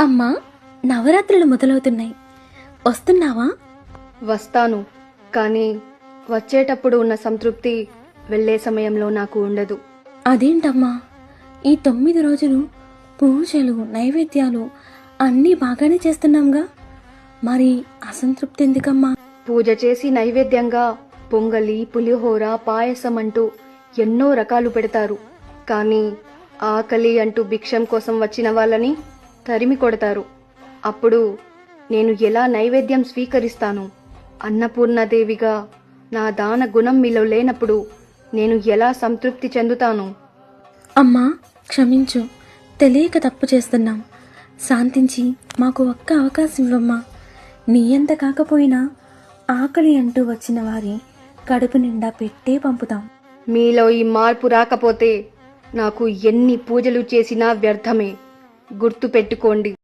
అమ్మా నవరాత్రులు మొదలవుతున్నాయి. వస్తున్నావా? వస్తాను కానీ వచ్చేటప్పుడు ఉన్న సంతృప్తి వెళ్ళే సమయంలో నాకు ఉండదు. అదేంటమ్మా? ఈ తొమ్మిది రోజులు పూజలు నైవేద్యాలు అన్నీ బాగానే చేస్తున్నాంగా. మరి అసంతృప్తి ఎందుకమ్మా? పూజ చేసి నైవేద్యంగా పొంగలి పులిహోర పాయసం అంటూ ఎన్నో రకాలు పెడతారు. కానీ ఆకలి అంటూ భిక్షం కోసం వచ్చిన వాళ్ళని తరిమి కొడతారు. అప్పుడు నేను ఎలా నైవేద్యం స్వీకరిస్తాను? అన్నపూర్ణదేవిగా నా దాన గుణం మీలో లేనప్పుడు నేను ఎలా సంతృప్తి చెందుతాను? అమ్మా క్షమించు. తెలియక తప్పు చేస్తున్నాం. శాంతించి మాకు ఒక్క అవకాశం ఇవ్వమ్మా. నీ ఎంత కాకపోయినా ఆకలి అంటూ వచ్చిన వారి కడుపు నిండా పెట్టే పంపుతాం. మీలో ఈ మార్పు రాకపోతే నాకు ఎన్ని పూజలు చేసినా వ్యర్థమే. గుర్తు పెట్టుకోండి